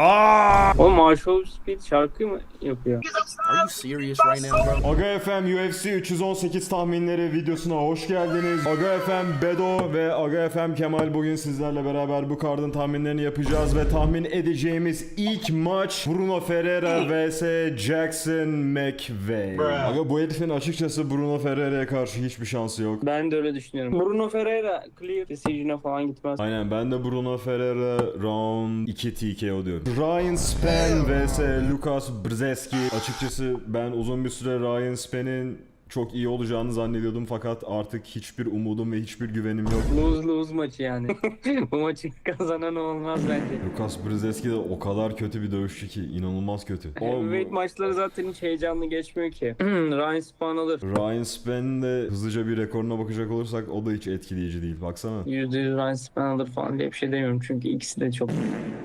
Aa! O Marshall Speed şarkı mı yapıyor? Are you serious right now, bro? Aga FM UFC 318 tahminleri videosuna hoş geldiniz. Aga FM Bedo ve Aga FM Kemal bugün sizlerle beraber bu kardın tahminlerini yapacağız ve tahmin edeceğimiz ilk maç Bruno Ferreira vs Jackson McVeigh. Aga bu herifin açıkçası Bruno Ferreira'ya karşı hiçbir şansı yok. Ben de öyle düşünüyorum. Bruno Ferreira clear decision'a falan gitmez. Aynen ben de Bruno Ferreira round 2 TKO diyorum. Ryan Spann vs Lucas Brzeski. Açıkçası ben uzun bir süre Ryan Spann'in çok iyi olacağını zannediyordum fakat artık hiçbir umudum ve hiçbir güvenim yok. Lose lose maçı yani. Bu maçı kazanan olmaz bence. Lucas Brzeski de o kadar kötü bir dövüşçü ki inanılmaz kötü. Heavyweight maçları zaten hiç heyecanlı geçmiyor ki. Ryan Spann alır. Ryan Spann'in de hızlıca bir rekoruna bakacak olursak o da hiç etkileyici değil. Baksana. %100 Ryan Spann alır falan diye bir şey demiyorum çünkü ikisi de çok.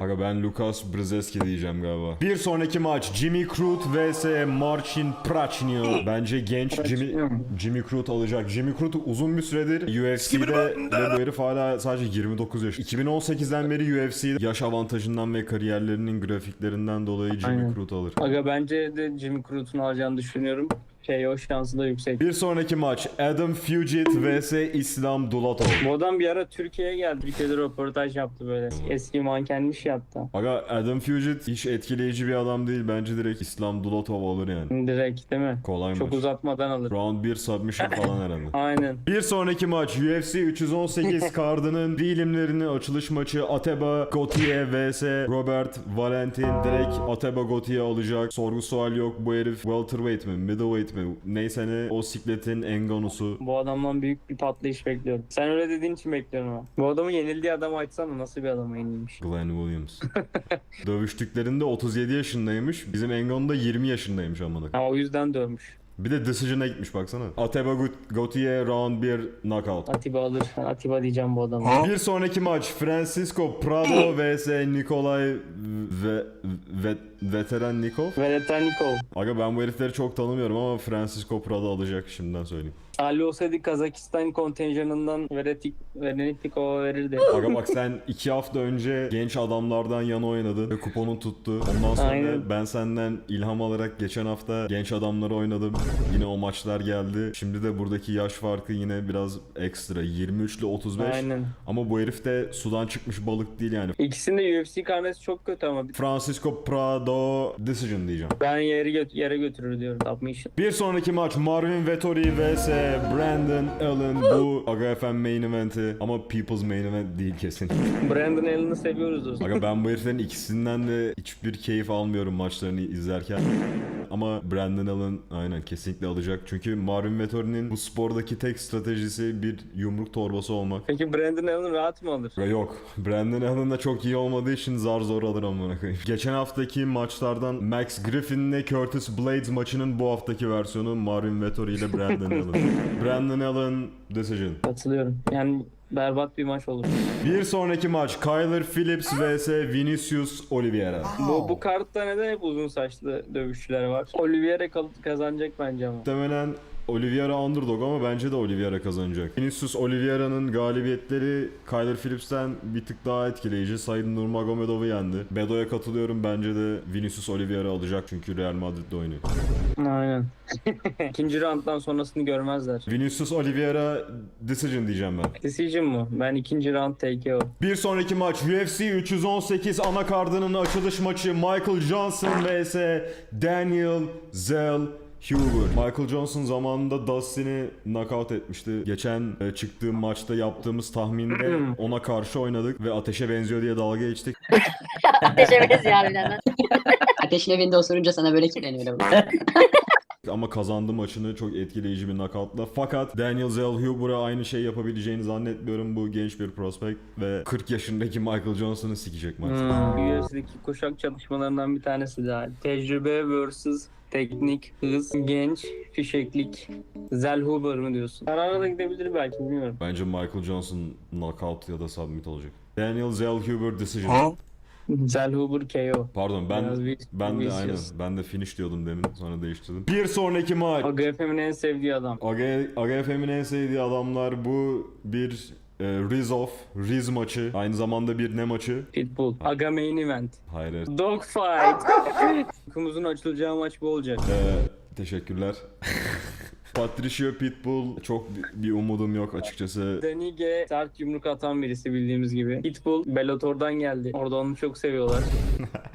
Aga ben Lucas Brzeski diyeceğim galiba. Bir sonraki maç Jimmy Crute vs Marcin Prachnio. Bence genç Jimmy? Jimmy Crute alacak. Jimmy Crute uzun bir süredir UFC'de ve bu herif hala sadece 29 yaş. 2018'den beri UFC'de yaş avantajından ve kariyerlerinin grafiklerinden dolayı Jimmy Aynen. Crute alır. Aga bence de Jimmy Crute'un alacağını düşünüyorum. Şey o şansı da yüksek. Bir sonraki maç Adam Fugit vs İslam Dulatov. Bu adam bir ara Türkiye'ye geldi. Türkiye'de röportaj yaptı böyle. Eski mankenmiş yaptı. Aga Adam Fugit hiç etkileyici bir adam değil. Bence direkt İslam Dulatov alır yani. Direkt değil mi? Kolay Çok maç. uzatmadan alır. Round 1 submission falan herhalde. Aynen. Bir sonraki maç UFC 318 kardının dilimlerini açılış maçı Ateba Gautier vs Robert Valentin. Direkt Ateba Gautier alacak. Sorgu sual yok. Bu herif welterweight mi? Middleweight mi? Neyse ne o sikletin enganusu. Bu adamdan büyük bir patlayış bekliyorum. Sen öyle dediğin için bekliyorum ama. Bu adamı yenildiği adam açsana nasıl bir adama yenilmiş. Glenn Williams. Dövüştüklerinde 37 yaşındaymış. Bizim Engano da 20 yaşındaymış amına. Ha o yüzden dövmüş. Bir de decision'a gitmiş baksana. Ateba Gut- Gautier round 1 knockout. Atiba alır. Ben Atiba diyeceğim bu adama. Bir sonraki maç Francisco Prado vs Nikolay ve, ve veteran Nikol. Veletanikov. Aga ben bu herifleri çok tanımıyorum ama Francisco Prado alacak şimdiden söyleyeyim. Ali olsaydı Kazakistan kontenjanından Veretik, Venetikov'a verirdi. Aga bak sen iki hafta önce genç adamlardan yana oynadın ve kuponun tuttu. Ondan sonra Aynen. ben senden ilham alarak geçen hafta genç adamları oynadım. Yine o maçlar geldi. Şimdi de buradaki yaş farkı yine biraz ekstra. 23 ile 35. Aynen. Ama bu herif de sudan çıkmış balık değil yani. İkisinin de UFC karnesi çok kötü ama Francisco Prado decision diyeceğim. ben yere, gö- yere götürür diyorum. Submission. Bir sonraki maç Marvin Vettori vs Brandon Allen. Bu Aga FM main eventi ama People's main event değil kesin. Brandon Allen'ı seviyoruz dostum. Aga ben bu heriflerin ikisinden de hiçbir keyif almıyorum maçlarını izlerken. Ama Brandon Allen aynen kesinlikle alacak. Çünkü Marvin Vettori'nin bu spordaki tek stratejisi bir yumruk torbası olmak. Peki Brandon Allen rahat mı alır? Ve yok. Brandon Allen da çok iyi olmadığı için zar zor alır amına koyayım. Geçen haftaki maçlardan Max Griffin ile Curtis Blades maçının bu haftaki versiyonu Marvin Vettori ile Brandon Allen. Brandon Allen decision. Katılıyorum. Yani berbat bir maç olur. Bir sonraki maç Kyler Phillips vs Vinicius Oliveira. Bu, bu kartta neden hep uzun saçlı dövüşçüler var? Oliveira kal- kazanacak bence ama. Muhtemelen Oliveira underdog ama bence de Oliveira kazanacak. Vinicius Oliveira'nın galibiyetleri Kyler Phillips'ten bir tık daha etkileyici. Said Nurmagomedov'u yendi. Bedo'ya katılıyorum. Bence de Vinicius Oliveira alacak çünkü Real Madrid'de oynuyor. Aynen. İkinci rounddan sonrasını görmezler. Vinicius Oliveira decision diyeceğim ben. Decision mu? Ben ikinci round TKO. Bir sonraki maç UFC 318 anakardının açılış maçı Michael Johnson vs Daniel Zell Huber. Michael Johnson zamanında Dustin'i knockout etmişti. Geçen e, çıktığı maçta yaptığımız tahminde ona karşı oynadık ve ateşe benziyor diye dalga geçtik. Ateşe benziyor harbiden. Ateşin evinde osurunca sana böyle kilitleniyor. Ama kazandı maçını çok etkileyici bir knockoutla. Fakat Daniel Zellhuber'a aynı şey yapabileceğini zannetmiyorum. Bu genç bir prospect ve 40 yaşındaki Michael Johnson'ı sikecek maç. Hmm. UFC'deki kuşak çalışmalarından bir tanesi daha. Tecrübe versus teknik, hız, genç, fişeklik. Zellhuber mı diyorsun? Karara da gidebilir belki bilmiyorum. Bence Michael Johnson knockout ya da submit olacak. Daniel Zellhuber decision. Zellhuber KO. Pardon ben Biraz ben de aynen ben de finish diyordum demin sonra değiştirdim. Bir sonraki maç. AGF'min en sevdiği adam. AG AGF'min en sevdiği adamlar bu bir e, Rizov, Riz maçı. Aynı zamanda bir ne maçı? Pitbull. Aga main event. Hayır. evet. Dogfight. Uykumuzun açılacağı maç bu olacak. Ee, teşekkürler. Patricio Pitbull çok bir umudum yok açıkçası. Denige sert yumruk atan birisi bildiğimiz gibi. Pitbull Bellator'dan geldi. Orada onu çok seviyorlar.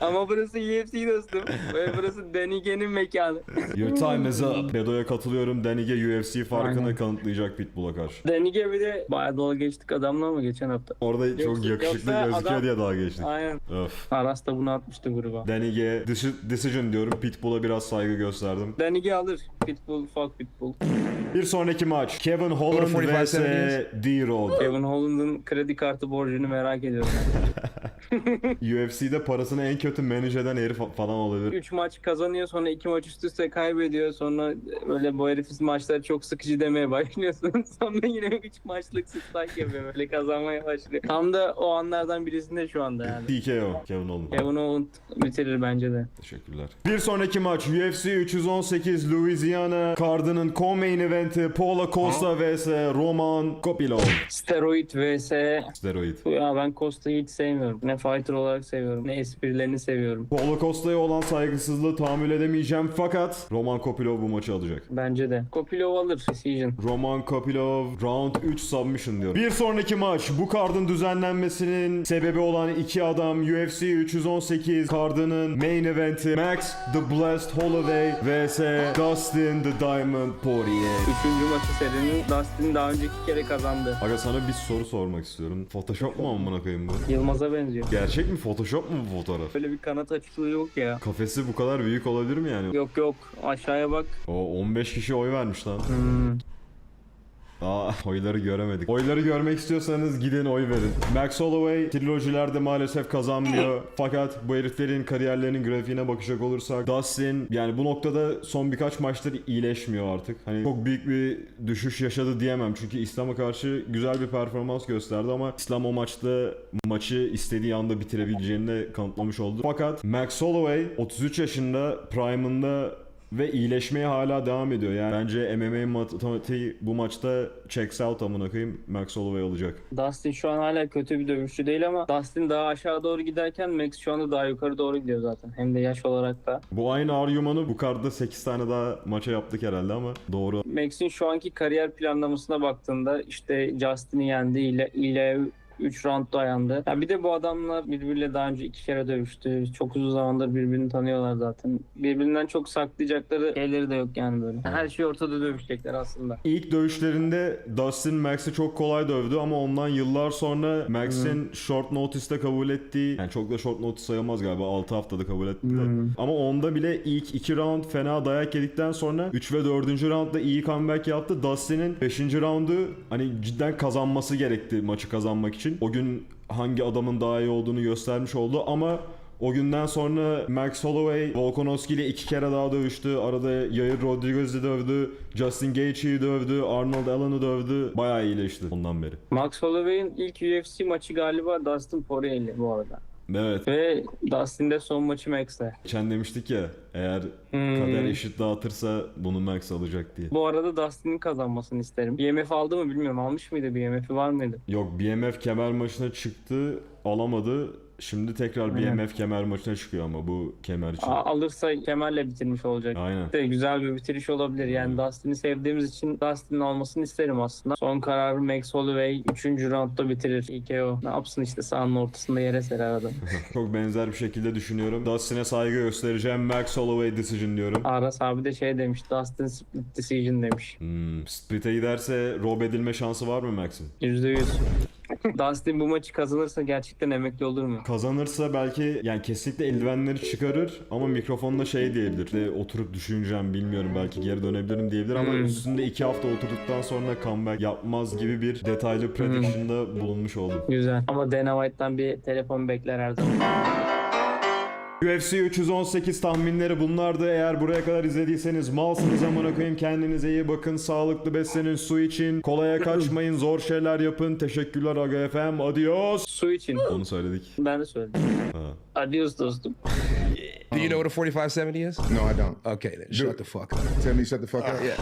Ama burası UFC dostum. Ve burası Denige'nin mekanı. Your time is up. Bedo'ya katılıyorum. Danige UFC farkını Aynen. kanıtlayacak Pitbull'a karşı. Denige bir de bayağı dalga geçtik adamla ama geçen hafta. Orada çok Yoksa- yakışıklı yoksa gözüküyor adam- diye daha geçtik. Aynen. Öf. Aras da bunu atmıştı gruba. Danige deci- decision diyorum. Pitbull'a biraz saygı gösterdim. Denige alır. Pitbull, fuck Pitbull. Bir sonraki maç. Kevin Holland 45 vs. D-Rod. Kevin Holland'ın kredi kartı borcunu merak ediyorum. UFC'de parasını en kötü manage eden herif falan olabilir. 3 maç kazanıyor sonra 2 maç üst üste kaybediyor. Sonra böyle bu herifin maçları çok sıkıcı demeye başlıyorsun. sonra yine 3 maçlık strike yapıyor böyle kazanmaya başlıyor. Tam da o anlardan birisinde şu anda yani. TKO Kevin Holland. Kevin Holland bitirir bence de. Teşekkürler. Bir sonraki maç UFC 318 Louisiana Card'ının co-main eventi Paula Costa vs Roman Kopilov. Steroid vs. Steroid. Ya ben Costa'yı hiç sevmiyorum. Ne fighter olarak seviyorum ne esprilerini seviyorum. Costa'ya olan saygısızlığı tahammül edemeyeceğim fakat Roman Kopilov bu maçı alacak. Bence de. Kopilov alır. Decision. Roman Kopilov round 3 submission diyor. Bir sonraki maç bu kardın düzenlenmesinin sebebi olan iki adam UFC 318 kardının main eventi Max The Blessed Holiday vs Dustin The Diamond Poirier. Üçüncü maçı serinin Dustin daha önce iki kere kazandı. Aga sana bir soru sormak istiyorum. Photoshop mu amına koyayım bu? Yılmaz'a benziyor. Gerçek mi Photoshop mu bu fotoğraf? Böyle bir kanat açıklığı yok ya. Kafesi bu kadar büyük olabilir mi yani? Yok yok aşağıya bak. O 15 kişi oy vermiş lan. Hmm. Aa oyları göremedik. Oyları görmek istiyorsanız gidin oy verin. Max Holloway trilojilerde maalesef kazanmıyor. Fakat bu heriflerin kariyerlerinin grafiğine bakacak olursak Dustin yani bu noktada son birkaç maçtır iyileşmiyor artık. Hani çok büyük bir düşüş yaşadı diyemem. Çünkü İslam'a karşı güzel bir performans gösterdi ama İslam o maçta maçı istediği anda bitirebileceğini de kanıtlamış oldu. Fakat Max Holloway 33 yaşında prime'ında ve iyileşmeye hala devam ediyor. Yani bence MMA matematiği bu maçta checks out amına koyayım. Max Holloway alacak. Dustin şu an hala kötü bir dövüşçü değil ama Dustin daha aşağı doğru giderken Max şu anda daha yukarı doğru gidiyor zaten. Hem de yaş olarak da. Bu aynı argümanı bu karda 8 tane daha maça yaptık herhalde ama doğru. Max'in şu anki kariyer planlamasına baktığında işte Justin'i yendi ile ile 3 round dayandı. Ya bir de bu adamlar birbiriyle daha önce iki kere dövüştü. Çok uzun zamandır birbirini tanıyorlar zaten. Birbirinden çok saklayacakları şeyleri de yok yani böyle. Her şey ortada dövüşecekler aslında. İlk dövüşlerinde Dustin Max'i çok kolay dövdü ama ondan yıllar sonra Max'in short notice'te kabul ettiği yani çok da short notice sayılmaz galiba 6 haftada kabul etti. de. Ama onda bile ilk 2 round fena dayak yedikten sonra 3 ve 4. roundda iyi comeback yaptı. Dustin'in 5. roundu hani cidden kazanması gerekti maçı kazanmak için. O gün hangi adamın daha iyi olduğunu göstermiş oldu ama o günden sonra Max Holloway Volkanovski ile iki kere daha dövüştü. Arada Yair Rodriguez'i dövdü. Justin Gaethje'yi dövdü. Arnold Allen'ı dövdü. Bayağı iyileşti ondan beri. Max Holloway'in ilk UFC maçı galiba Dustin Poirier'li bu arada. Evet. Ve Dustin de son maçı Max'le. Geçen demiştik ya eğer Hmm. kader eşit dağıtırsa bunu Max alacak diye. Bu arada Dustin'in kazanmasını isterim. BMF aldı mı bilmiyorum. Almış mıydı BMF'i var mıydı? Yok BMF kemer maçına çıktı alamadı. Şimdi tekrar Aynen. BMF kemer maçına çıkıyor ama bu kemer için. A- alırsa kemerle bitirmiş olacak. Aynen. De güzel bir bitiriş olabilir. Yani Dustin'i sevdiğimiz için Dustin'in almasını isterim aslında. Son kararı Max Holloway 3. roundda bitirir. İKO. Ne yapsın işte sahanın ortasında yere serer adam. Çok benzer bir şekilde düşünüyorum. Dustin'e saygı göstereceğim. Max Holloway decision diyorum. Aras abi de şey demiş. Dustin split decision demiş. Hmm, split'e giderse rob edilme şansı var mı Max'in? %100. Dustin bu maçı kazanırsa gerçekten emekli olur mu? Kazanırsa belki yani kesinlikle eldivenleri çıkarır ama mikrofonda şey diyebilir. De, oturup düşüneceğim bilmiyorum belki geri dönebilirim diyebilir ama Hmm. üstünde iki hafta oturduktan sonra comeback yapmaz gibi bir detaylı prediction'da bulunmuş oldum. Güzel. Ama Dana White'tan bir telefon bekler her zaman. UFC 318 tahminleri bunlardı. Eğer buraya kadar izlediyseniz malsınız amına koyayım. Kendinize iyi bakın. Sağlıklı beslenin. Su için. Kolaya kaçmayın. Zor şeyler yapın. Teşekkürler Aga FM. Adios. Su için. Onu söyledik. Ben de söyledim. Ha. Adios dostum. Do you know what a 4570 is? No, I don't. Okay, then shut the fuck up. Tell me, shut the fuck up. Yeah.